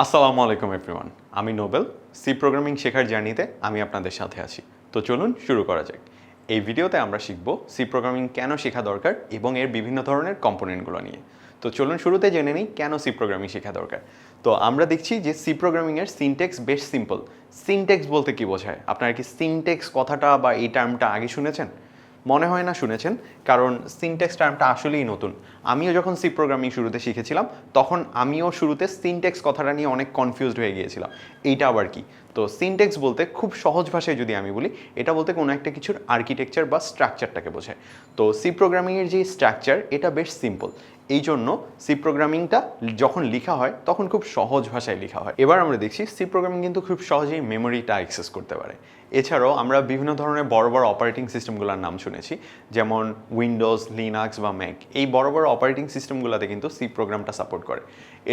আসসালামু আলাইকুম এভরিওয়ান আমি নোবেল, সি প্রোগ্রামিং শেখার জার্নিতে আমি আপনাদের সাথে আছি। তো চলুন শুরু করা যাক। এই ভিডিওতে আমরা শিখব সি প্রোগ্রামিং কেন শেখা দরকার এবং এর বিভিন্ন ধরনের কম্পোনেন্টগুলো নিয়ে। তো চলুন শুরুতে জেনে নিই কেন সি প্রোগ্রামিং শেখা দরকার। তো আমরা দেখছি যে সি প্রোগ্রামিংয়ের সিনটেক্স বেশ সিম্পল সিনটেক্স বলতে কি বোঝায়? আপনারা কি সিনটেক্স কথাটা বা এই টার্মটা আগে শুনেছেন? মনে হয় না শুনেছেন, কারণ সিনটেক্স টার্মটা আসলেই নতুন। আমিও যখন সি প্রোগ্রামিং শুরুতে শিখেছিলাম, তখন আমিও শুরুতে সিনটেক্স কথাটা নিয়ে অনেক কনফিউজড হয়ে গিয়েছিলাম। এইটা আবার কি? তো সিনটেক্স বলতে খুব সহজ ভাষায় যদি আমি বলি, এটা বলতে কোনো একটা কিছুর আর্কিটেকচার বা স্ট্রাকচারটাকে বোঝায়। তো সি প্রোগ্রামিংয়ের যে স্ট্রাকচার এটা বেশ সিম্পল এই জন্য সি প্রোগ্রামিংটা যখন লিখা হয়, তখন খুব সহজ ভাষায় লেখা হয়। এবার আমরা দেখছি সি প্রোগ্রামিং কিন্তু খুব সহজেই মেমোরিটা অ্যাক্সেস করতে পারে। এছাড়াও আমরা বিভিন্ন ধরনের বড় বড় অপারেটিং সিস্টেমগুলোর নাম শুনেছি, যেমন উইন্ডোজ লিনাক্স বা ম্যাক এই বড় বড় অপারেটিং সিস্টেমগুলোতে কিন্তু সি প্রোগ্রামটা সাপোর্ট করে।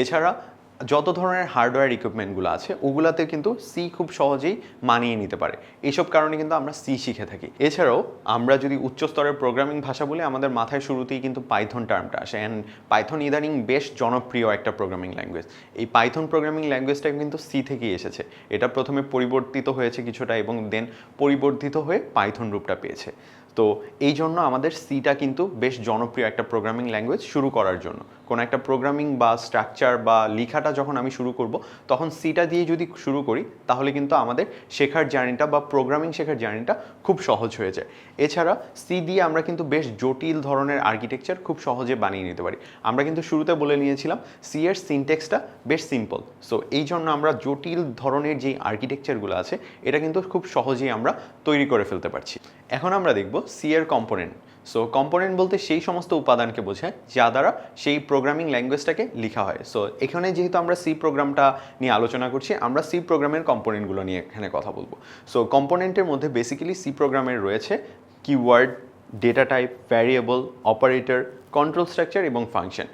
এছাড়া যত ধরনের হার্ডওয়্যার ইকুইপমেন্টগুলো আছে ওগুলাতে কিন্তু সি খুব সহজেই মানিয়ে নিতে পারে। এইসব কারণে কিন্তু আমরা সি শিখে থাকি। এছাড়াও আমরা যদি উচ্চ স্তরের প্রোগ্রামিং ভাষা বলে, আমাদের মাথায় শুরুতেই কিন্তু পাইথন টার্মটা আসে। অ্যান্ড পাইথন ইদানিং বেশ জনপ্রিয় একটা প্রোগ্রামিং ল্যাঙ্গুয়েজ এই পাইথন প্রোগ্রামিং ল্যাঙ্গুয়েজটা কিন্তু সি থেকেই এসেছে। এটা প্রথমে পরিবর্তিত হয়েছে কিছুটা এবং দেন পরিবর্তিত হয়ে পাইথন রূপটা পেয়েছে। তো এই জন্য আমাদের সিটা কিন্তু বেশ জনপ্রিয় একটা প্রোগ্রামিং ল্যাঙ্গুয়েজ শুরু করার জন্য। কোনো একটা প্রোগ্রামিং বা স্ট্রাকচার বা লেখাটা যখন আমি শুরু করব, তখন সিটা দিয়ে যদি শুরু করি, তাহলে কিন্তু আমাদের শেখার জার্নিটা বা প্রোগ্রামিং শেখার জার্নিটা খুব সহজ হয়ে যায়। এছাড়া সি দিয়ে আমরা কিন্তু বেশ জটিল ধরনের আর্কিটেকচার খুব সহজে বানিয়ে নিতে পারি। আমরা কিন্তু শুরুতে বলে নিয়েছিলাম সি এর সিনটেক্সটা বেশ সিম্পল সো এই জন্য আমরা জটিল ধরনের যে আর্কিটেকচারগুলো আছে, এটা কিন্তু খুব সহজেই আমরা তৈরি করে ফেলতে পারছি। এখন আমরা দেখব সি এর কম্পোনেন্ট সো কম্পোনেন্ট বলতে সেই সমস্ত উপাদানকে বোঝায়, যা দ্বারা সেই প্রোগ্রামিং ল্যাঙ্গুয়েজটাকে লেখা হয়। সো এখানে যেহেতু আমরা সি প্রোগ্রামটা নিয়ে আলোচনা করছি, আমরা সি প্রোগ্রামের কম্পোনেন্টগুলো নিয়ে এখানে কথা বলব। সো কম্পোনেন্টের মধ্যে বেসিক্যালি সি প্রোগ্রামের রয়েছে keyword data type variable operator control structure এবং ফাংশন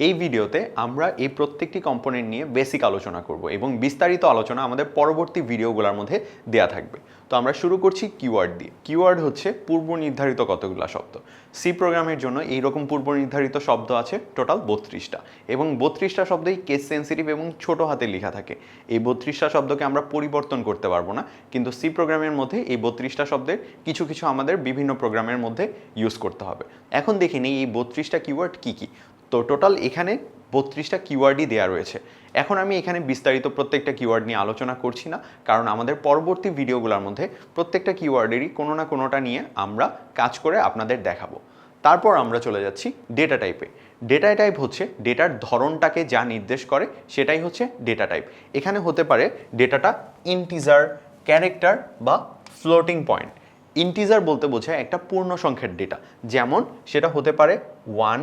এই ভিডিওতে আমরা এই প্রত্যেকটি কম্পোনেন্ট নিয়ে বেসিক আলোচনা করব এবং বিস্তারিত আলোচনা আমাদের পরবর্তী ভিডিওগুলোর মধ্যে দেয়া থাকবে। তো আমরা শুরু করছি কিওয়ার্ড দিয়ে। কিওয়ার্ড হচ্ছে পূর্ব নির্ধারিত কতগুলো শব্দ। সি প্রোগ্রামের জন্য এইরকম পূর্ব নির্ধারিত শব্দ আছে টোটাল বত্রিশটা। এবং বত্রিশটা শব্দই কেস সেন্সিটিভ এবং ছোট হাতে লেখা থাকে। এই বত্রিশটা শব্দকে আমরা পরিবর্তন করতে পারব না, কিন্তু সি প্রোগ্রামের মধ্যে এই বত্রিশটা শব্দের কিছু কিছু আমাদের বিভিন্ন প্রোগ্রামের মধ্যে ইউজ করতে হবে। এখন দেখে নিই এই বত্রিশটা কিওয়ার্ড কী কী। তো টোটাল এখানে বত্রিশটা কিওয়ার্ডই দেওয়া রয়েছে। এখন আমি এখানে বিস্তারিত প্রত্যেকটা কিওয়ার্ড নিয়ে আলোচনা করছি না, কারণ আমাদের পরবর্তী ভিডিওগুলোর মধ্যে প্রত্যেকটা কিওয়ার্ডেরই কোনো না কোনোটা নিয়ে আমরা কাজ করে আপনাদের দেখাবো। তারপর আমরা চলে যাচ্ছি ডেটা টাইপে ডেটা টাইপ হচ্ছে ডেটার ধরনটাকে যা নির্দেশ করে, সেটাই হচ্ছে ডেটা টাইপ এখানে হতে পারে ডেটাটা ইন্টিজার ক্যারেক্টার বা ফ্লোটিং পয়েন্ট ইন্টিজার বলতে বোঝায় একটা পূর্ণ সংখ্যার ডেটা যেমন সেটা হতে পারে ওয়ান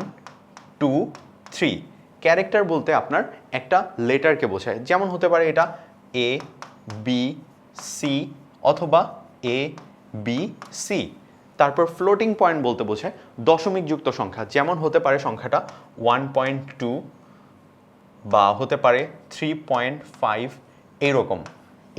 টু থ্রি ক্যারেক্টার বলতে আপনার একটা লেটারকে বোঝায়। যেমন হতে পারে এটা এ বি সি অথবা এ বি সি তারপর ফ্লোটিং পয়েন্ট বলতে বোঝায় দশমিক যুক্ত সংখ্যা। যেমন হতে পারে সংখ্যাটা ওয়ান পয়েন্ট টু বা হতে পারে থ্রি পয়েন্ট ফাইভ এরকম।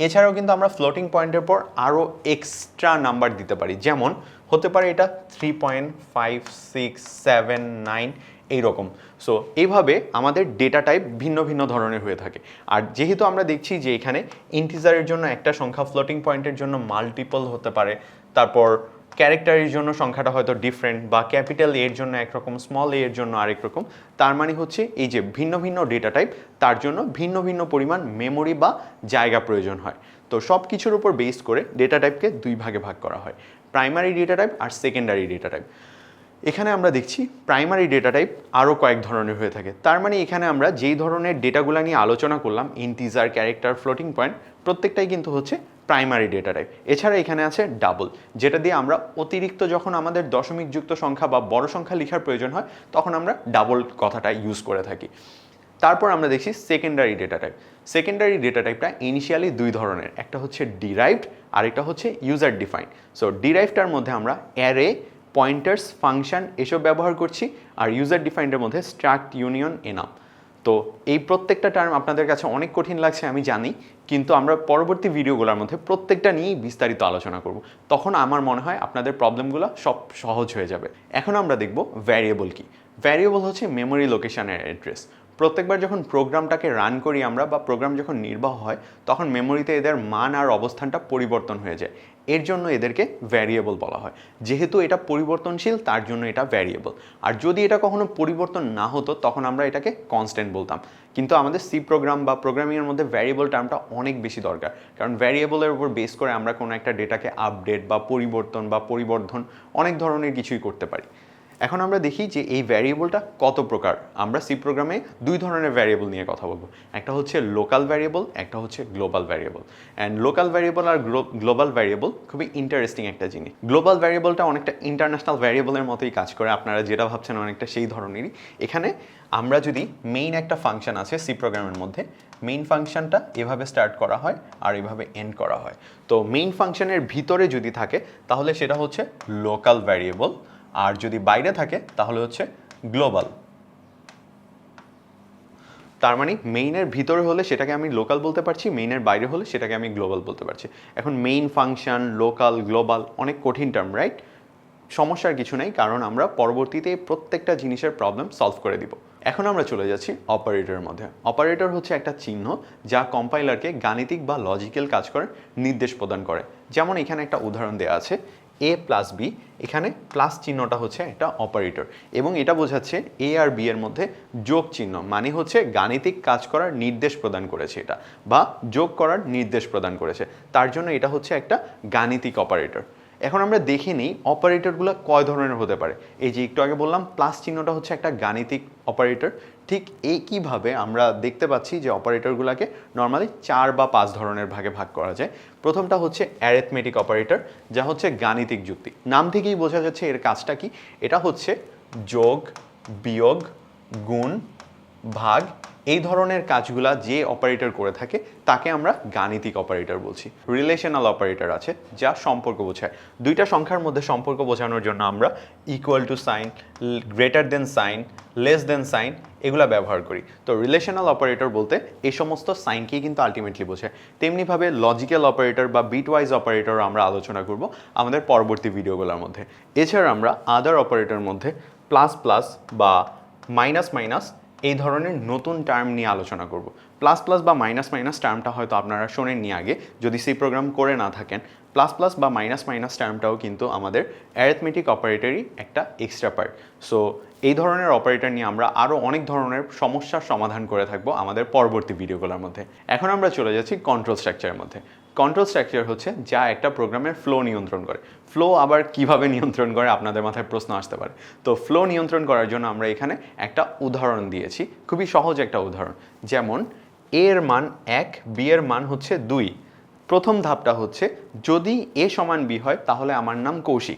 এছাড়াও কিন্তু আমরা ফ্লোটিং পয়েন্টের পর আরও এক্সট্রা নাম্বার দিতে পারি। যেমন হতে পারে এটা three point five six seven nine এইরকম। সো এইভাবে আমাদের ডেটা টাইপ ভিন্ন ভিন্ন ধরনের হয়ে থাকে। আর যেহেতু আমরা দেখছি যে এখানে ইন্টিজারের জন্য একটা সংখ্যা ফ্লোটিং পয়েন্টের জন্য মাল্টিপল হতে পারে, তারপর ক্যারেক্টারের জন্য সংখ্যাটা হয়তো ডিফারেন্ট বা ক্যাপিটাল এর জন্য একরকম স্মল এর জন্য আরেক রকম, তার মানে হচ্ছে এই যে ভিন্ন ভিন্ন ডেটা টাইপ তার জন্য ভিন্ন ভিন্ন পরিমাণ মেমোরি বা জায়গা প্রয়োজন হয়। তো সব কিছুর উপর বেস করে ডেটা টাইপকে দুই ভাগে ভাগ করা হয়। প্রাইমারি ডেটা টাইপ আর সেকেন্ডারি ডেটা টাইপ এখানে আমরা দেখছি প্রাইমারি ডেটা টাইপ আরও কয়েক ধরনের হয়ে থাকে। তার মানে এখানে আমরা যেই ধরনের ডেটাগুলো নিয়ে আলোচনা করলাম ইন্টিজার ক্যারেক্টার ফ্লোটিং পয়েন্ট প্রত্যেকটাই কিন্তু হচ্ছে প্রাইমারি ডেটা টাইপ এছাড়া এখানে আছে ডাবল যেটা দিয়ে আমরা অতিরিক্ত যখন আমাদের দশমিক যুক্ত সংখ্যা বা বড় সংখ্যা লেখার প্রয়োজন হয়, তখন আমরা ডাবল কথাটা ইউজ করে থাকি। তারপর আমরা দেখছি secondary data type secondary data টাইপটা initially দুই ধরনের, একটা হচ্ছে ডিরাইভড আর একটা হচ্ছে ইউজার ডিফাইন সো ডিরাইভটার মধ্যে আমরা অ্যারে পয়েন্টার্স, ফাংশান এসব ব্যবহার করছি আর ইউজার ডিফাইন্ডের মধ্যে স্ট্রাক্ট ইউনিয়ন এনাম তো এই প্রত্যেকটা টার্ম আপনাদের কাছে অনেক কঠিন লাগছে, আমি জানি, কিন্তু আমরা পরবর্তী ভিডিওগুলোর মধ্যে প্রত্যেকটা নিয়েই বিস্তারিত আলোচনা করব। তখন আমার মনে হয় আপনাদের প্রবলেমগুলো সব সহজ হয়ে যাবে। এখন আমরা দেখব ভ্যারিয়েবল কি। ভ্যারিয়েবল হচ্ছে মেমোরি লোকেশানের অ্যাড্রেস প্রত্যেকবার যখন প্রোগ্রামটাকে রান করি আমরা বা প্রোগ্রাম যখন নির্বাহ হয়, তখন মেমোরিতে এদের মান আর অবস্থানটা পরিবর্তন হয়ে যায়। এর জন্য এদেরকে ভ্যারিয়েবল বলা হয়। যেহেতু এটা পরিবর্তনশীল, তার জন্য এটা ভ্যারিয়েবল আর যদি এটা কখনো পরিবর্তন না হতো, তখন আমরা এটাকে কনস্ট্যান্ট বলতাম। কিন্তু আমাদের সি প্রোগ্রাম বা প্রোগ্রামিংয়ের মধ্যে ভ্যারিয়েবল টার্মটা অনেক বেশি দরকার। কারণ ভ্যারিয়েবলের উপর বেস করে আমরা কোনো একটা ডেটাকে আপডেট বা পরিবর্তন বা পরিবর্ধন অনেক ধরনের কিছুই করতে পারি। এখন আমরা দেখি যে এই ভ্যারিয়েবলটা কত প্রকার। আমরা সি প্রোগ্রামে দুই ধরনের ভ্যারিয়েবল নিয়ে কথা বলব। একটা হচ্ছে লোকাল ভ্যারিয়েবল একটা হচ্ছে global variable and local variable R global variable খুবই ইন্টারেস্টিং একটা জিনিস। গ্লোবাল ভ্যারিয়েবলটা অনেকটা ইন্টারন্যাশনাল ভ্যারিয়েবলের মতোই কাজ করে। আপনারা যেটা ভাবছেন অনেকটা সেই ধরনেরই। এখানে আমরা যদি মেইন একটা ফাংশন আছে সি প্রোগ্রামের মধ্যে মেইন ফাংশনটা এভাবে স্টার্ট করা হয় আর এভাবে এন্ড করা হয়। তো মেইন ফাংশনের ভিতরে যদি থাকে, তাহলে সেটা হচ্ছে লোকাল ভ্যারিয়েবল আর যদি বাইরে থাকে, তাহলে হচ্ছে গ্লোবাল। তার মানে মেইনের ভিতরে হলে সেটাকে আমি লোকাল বলতে পারছি মেইনের বাইরে হলে সেটাকে আমি গ্লোবাল বলতে পারছি। এখন মেইন ফাংশন লোকাল গ্লোবাল অনেক কঠিন টার্ম রাইট সমস্যার কিছু নেই, কারণ আমরা পরবর্তীতে প্রত্যেকটা জিনিসের প্রবলেম সলভ করে দিব। এখন আমরা চলে যাচ্ছি অপারেটরের মধ্যে। অপারেটর হচ্ছে একটা চিহ্ন যা কম্পাইলারকে গাণিতিক বা লজিক্যাল কাজ করার নির্দেশ প্রদান করে। যেমন এখানে একটা উদাহরণ দেওয়া আছে এ প্লাস বি এখানে প্লাস চিহ্নটা হচ্ছে একটা অপারেটর এবং এটা বোঝাচ্ছে এ আর বি এর মধ্যে যোগ চিহ্ন মানে হচ্ছে গাণিতিক কাজ করার নির্দেশ প্রদান করেছে এটা বা যোগ করার নির্দেশ প্রদান করেছে। তার জন্য এটা হচ্ছে একটা গাণিতিক অপারেটর এখন আমরা দেখে নিই অপারেটরগুলো কয় ধরনের হতে পারে। এই যে একটু আগে বললাম, প্লাস চিহ্নটা হচ্ছে একটা গাণিতিক অপারেটর। ঠিক একইভাবে আমরা দেখতে পাচ্ছি যে অপারেটরগুলোকে নর্মালি চার বা পাঁচ ধরনের ভাগে ভাগ করা যায়। প্রথমটা হচ্ছে অ্যারেথমেটিক অপারেটর যা হচ্ছে গাণিতিক যুক্তি। নাম থেকেই বোঝা যাচ্ছে এর কাজটা কি? এটা হচ্ছে যোগ, বিয়োগ, গুণ ভাগ এই ধরনের কাজগুলা যে অপারেটর করে থাকে, তাকে আমরা গাণিতিক অপারেটর বলছি। রিলেশনাল অপারেটর আছে, যা সম্পর্ক বোঝায়। দুইটা সংখ্যার মধ্যে সম্পর্ক বোঝানোর জন্য আমরা equal to sign greater than sign less than sign এগুলা ব্যবহার করি। তো রিলেশনাল অপারেটর বলতে এই সমস্ত সাইনকেই কিন্তু আলটিমেটলি বোঝায়। তেমনিভাবে লজিক্যাল অপারেটর বা বিট ওয়াইজ অপারেটর আমরা আলোচনা করব আমাদের পরবর্তী ভিডিওগুলোর মধ্যে। এছাড়া আমরা আদার অপারেটর মধ্যে প্লাস প্লাস বা মাইনাস মাইনাস এই ধরনের নতুন টার্ম নিয়ে আলোচনা করব। প্লাস প্লাস বা মাইনাস মাইনাস টার্মটা হয়তো আপনারা শোনেননি আগে। যদি সেই প্রোগ্রাম করে না থাকেন প্লাস প্লাস বা মাইনাস মাইনাস টার্মটাও কিন্তু আমাদের অ্যারিথমেটিক অপারেটারই একটা এক্সট্রা পার্ট সো এই ধরনের অপারেটর নিয়ে আমরা আরও অনেক ধরনের সমস্যার সমাধান করে থাকব আমাদের পরবর্তী ভিডিওগুলোর মধ্যে। এখন আমরা চলে যাচ্ছি কন্ট্রোল স্ট্রাকচারের মধ্যে। কন্ট্রোল স্ট্রাকচার হচ্ছে যা একটা প্রোগ্রামের ফ্লো নিয়ন্ত্রণ করে। ফ্লো আবার কীভাবে নিয়ন্ত্রণ করে আপনাদের মাথায় প্রশ্ন আসতে পারে। তো ফ্লো নিয়ন্ত্রণ করার জন্য আমরা এখানে একটা উদাহরণ দিয়েছি। খুবই সহজ একটা উদাহরণ। যেমন এর মান এক বি এর মান হচ্ছে দুই। প্রথম ধাপটা হচ্ছে, যদি এ সমান বি হয়, তাহলে আমার নাম কৌশিক।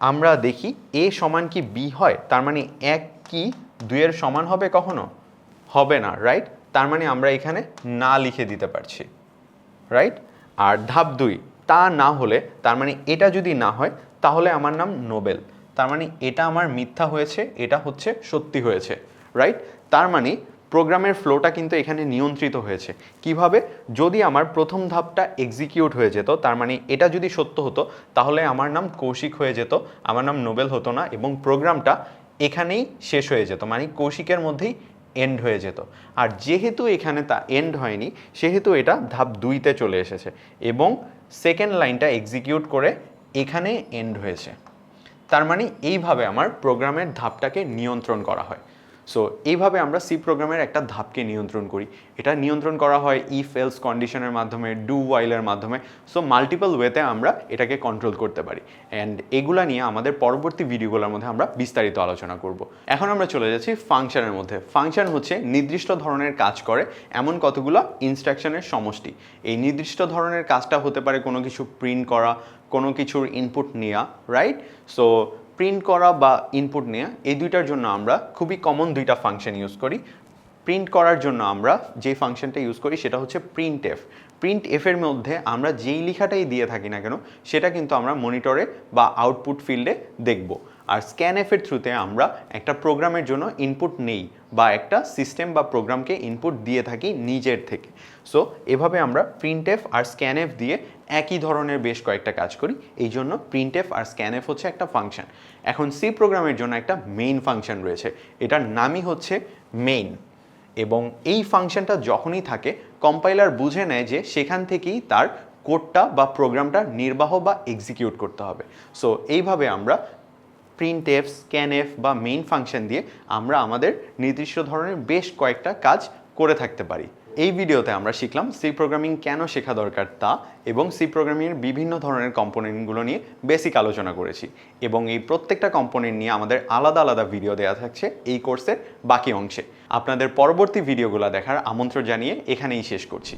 আমরা দেখি এ সমান কি বি হয়? তার মানে এক কি দুইয়ের সমান হবে কখনো? হবে না রাইট তার মানে আমরা এখানে না লিখে দিতে পারছি রাইট আর ধাপ দুই, তা না হলে, তার মানে এটা যদি না হয়, তাহলে আমার নাম নোবেল। তার মানে এটা আমার মিথ্যা হয়েছে, এটা হচ্ছে সত্যি হয়েছে রাইট তার মানে প্রোগ্রামের ফ্লোটা কিন্তু এখানে নিয়ন্ত্রিত হয়েছে। কীভাবে? যদি আমার প্রথম ধাপটা এক্সিকিউট হয়ে যেত, তার মানে এটা যদি সত্য হতো, তাহলে আমার নাম কৌশিক হয়ে যেত, আমার নাম নোবেল হতো না এবং প্রোগ্রামটা এখানেই শেষ হয়ে যেত। মানে কৌশিকের মধ্যেই এন্ড হয়ে যেত। আর যেহেতু এখানে তা এন্ড হয়নি, সেহেতু এটা ধাপ দুইতে চলে এসেছে এবং সেকেন্ড লাইনটা এক্সিকিউট করে এখানে এন্ড হয়েছে। তার মানে এইভাবে আমার প্রোগ্রামের ধাপটাকে নিয়ন্ত্রণ করা হয়। সো এইভাবে আমরা সি প্রোগ্রামের একটা ধাপকে নিয়ন্ত্রণ করি। এটা নিয়ন্ত্রণ করা হয় ইফ এলস কন্ডিশনের মাধ্যমে ডু ওয়াইলের মাধ্যমে। সো মাল্টিপল ওয়েতে আমরা এটাকে কন্ট্রোল করতে পারি। অ্যান্ড এগুলা নিয়ে আমাদের পরবর্তী ভিডিওগুলোর মধ্যে আমরা বিস্তারিত আলোচনা করব। এখন আমরা চলে যাচ্ছি ফাংশনের মধ্যে। ফাংশন হচ্ছে নির্দিষ্ট ধরনের কাজ করে এমন কতগুলো ইনস্ট্রাকশনের সমষ্টি। এই নির্দিষ্ট ধরনের কাজটা হতে পারে কোনো কিছু প্রিন্ট করা, কোনো কিছুর ইনপুট নেওয়া রাইট সো প্রিন্ট করা বা ইনপুট নেওয়া এই দুইটার জন্য আমরা খুবই কমন দুইটা ফাংশন ইউজ করি। প্রিন্ট করার জন্য আমরা যে ফাংশনটা ইউজ করি সেটা হচ্ছে প্রিন্ট এফ প্রিন্ট এফের মধ্যে আমরা যেই লেখাটাই দিয়ে থাকি না কেন, সেটা কিন্তু আমরা মনিটরে বা আউটপুট ফিল্ডে দেখব। আর স্ক্যান এফের থ্রুতে আমরা একটা প্রোগ্রামের জন্য ইনপুট নেই বা একটা সিস্টেম বা প্রোগ্রামকে ইনপুট দিয়ে থাকি নিজের থেকে। সো এভাবে আমরা প্রিন্টএফ আর স্ক্যানএফ দিয়ে একই ধরনের বেশ কয়েকটা কাজ করি। এই জন্য প্রিন্টএফ আর স্ক্যানএফ হচ্ছে একটা ফাংশন এখন সি প্রোগ্রামের জন্য একটা মেইন ফাংশন রয়েছে। এটার নামই হচ্ছে মেইন এবং এই ফাংশনটা যখনই থাকে কম্পাইলার বুঝে নেয় যে সেখান থেকেই তার কোডটা বা প্রোগ্রামটা নির্বাহ বা এক্সিকিউট করতে হবে। সো এইভাবে আমরা প্রিন্ট এফ স্ক্যানএফ বা মেইন ফাংশন দিয়ে আমরা আমাদের নির্দিষ্ট ধরনের বেশ কয়েকটা কাজ করে থাকতে পারি। এই ভিডিওতে আমরা শিখলাম সি প্রোগ্রামিং কেন শেখা দরকার তা এবং সি প্রোগ্রামিংয়ের বিভিন্ন ধরনের কম্পোনেন্টগুলো নিয়ে বেসিক আলোচনা করেছি এবং এই প্রত্যেকটা কম্পোনেন্ট নিয়ে আমাদের আলাদা আলাদা ভিডিও দেওয়া থাকছে এই কোর্সের বাকি অংশে। আপনাদের পরবর্তী ভিডিওগুলো দেখার আমন্ত্রণ জানিয়ে এখানেই শেষ করছি।